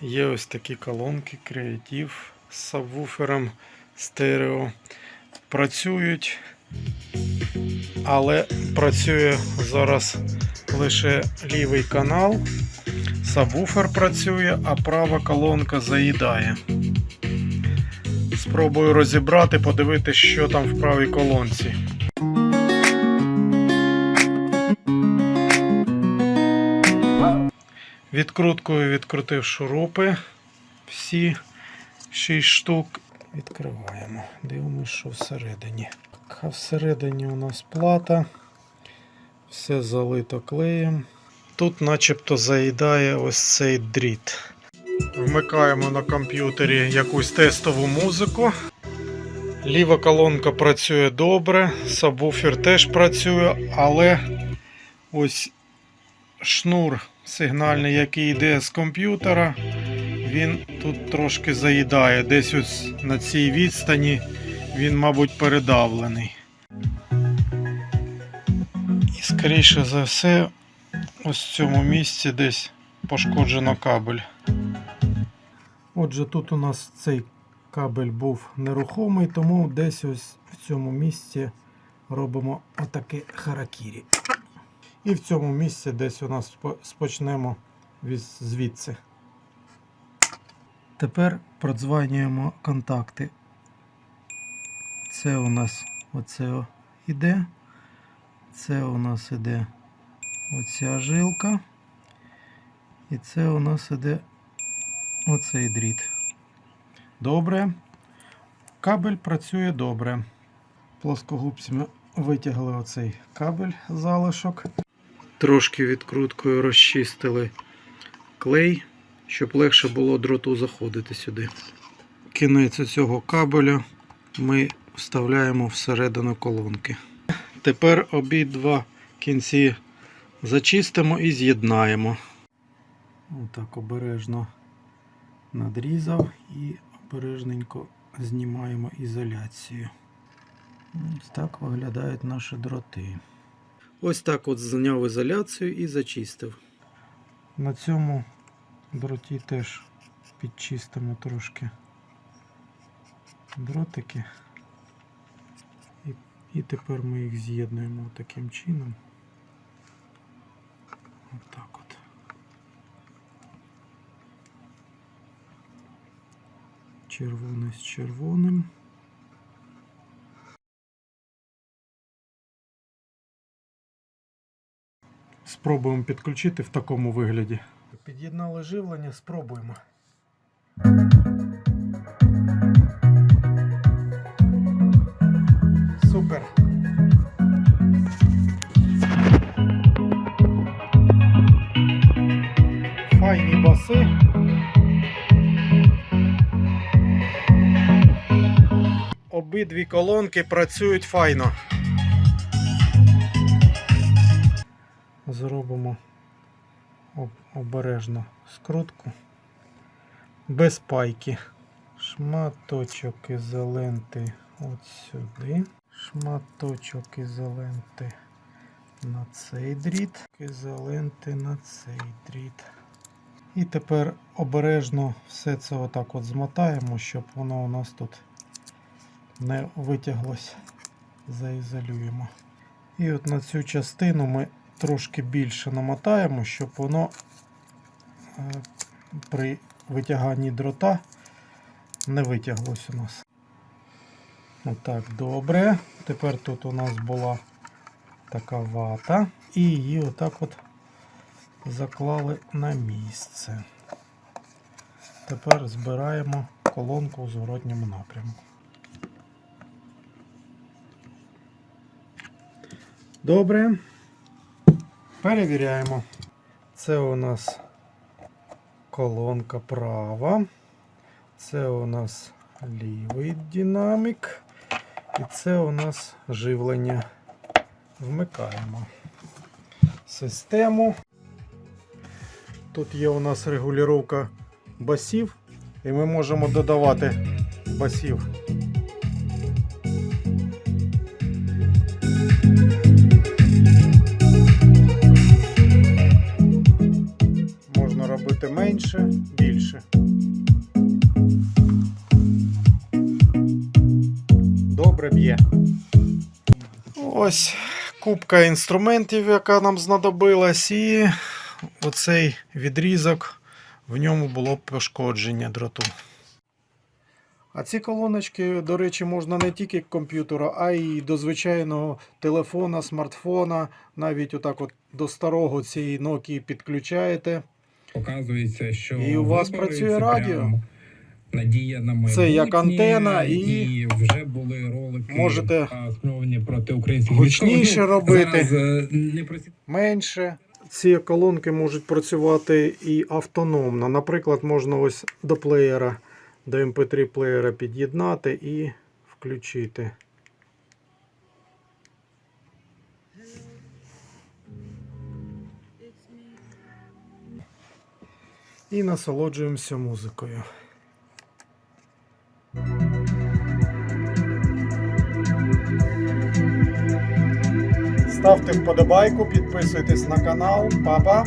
Є ось такі колонки Creative з сабвуфером стерео. Працюють, але працює зараз лише лівий канал. Сабвуфер працює, а права колонка заїдає. Спробую розібрати, подивитися, що там в правій колонці. Відкруткою відкрутив шурупи. Всі 6 штук. Відкриваємо. Дивимося, що всередині. А всередині у нас плата. Все залито клеєм. Тут начебто заїдає ось цей дріт. Вмикаємо на комп'ютері якусь тестову музику. Ліва колонка працює добре, сабвуфер теж працює, але ось шнур сигнальний, який йде з комп'ютера, він тут трошки заїдає. Десь ось на цій відстані він, мабуть, передавлений. І скоріше за все, ось в цьому місці десь пошкоджено кабель. Отже, тут у нас цей кабель був нерухомий, тому десь ось в цьому місці робимо отаке харакірі. І в цьому місці десь у нас спочнемо звідси. Тепер продзванюємо контакти. Це у нас оце іде. Це у нас іде оця жилка. І це у нас іде оцей дріт. Добре. Кабель працює добре. Плоскогубцями витягли оцей кабель залишок. Трошки відкруткою розчистили клей, щоб легше було дроту заходити сюди. Кінець цього кабеля ми вставляємо всередину колонки. Тепер обидва кінці зачистимо і з'єднаємо. Отак обережно надрізав і обережненько знімаємо ізоляцію. Ось так виглядають наші дроти. Ось так от зняв ізоляцію і зачистив. На цьому дроті теж підчистимо трошки дротики. І, і тепер ми їх з'єднуємо таким чином. Отак от. Червоне з червоним. Спробуємо підключити в такому вигляді. Під'єднали живлення, спробуємо. Супер. Файні баси. Обидві колонки працюють файно. Зробимо обережно скрутку без пайки. Шматочок ізоленти от сюди. Шматочок ізоленти на цей дріт. Ізоленти на цей дріт. І тепер обережно все це отак от змотаємо, щоб воно у нас тут не витяглось. Заізолюємо. І от на цю частину ми трошки більше намотаємо, щоб воно е, при витяганні дрота не витяглось у нас. Отак, добре. Тепер тут у нас була така вата. І її отак от заклали на місце. Тепер збираємо колонку у зворотньому напрямку. Добре. Перевіряємо. Це у нас колонка права. Це у нас лівий динамік. І це у нас живлення. Вмикаємо систему. Тут є у нас регулювання басів, і ми можемо додавати басів. Добре б'є. Ось кубка інструментів, яка нам знадобилась, і оцей відрізок, в ньому було пошкодження дроту. А ці колоночки, до речі, можна не тільки к комп'ютеру, а й до звичайного телефона, смартфона, навіть отак от до старого цієї Nokia підключаєте. Показується, що І у вас працює радіо. Надія на майбутнє. Це як антена, і- і вже були ролики Можете спрямовані проти українських гучніше. Ну, робити. Зараз е, не просі... менше. Ці колонки можуть працювати і автономно. Наприклад, можна ось до плеєра, до MP3 плеєра під'єднати і включити. І насолоджуємося музикою. Ставте вподобайку, підписуйтесь на канал. Па-па!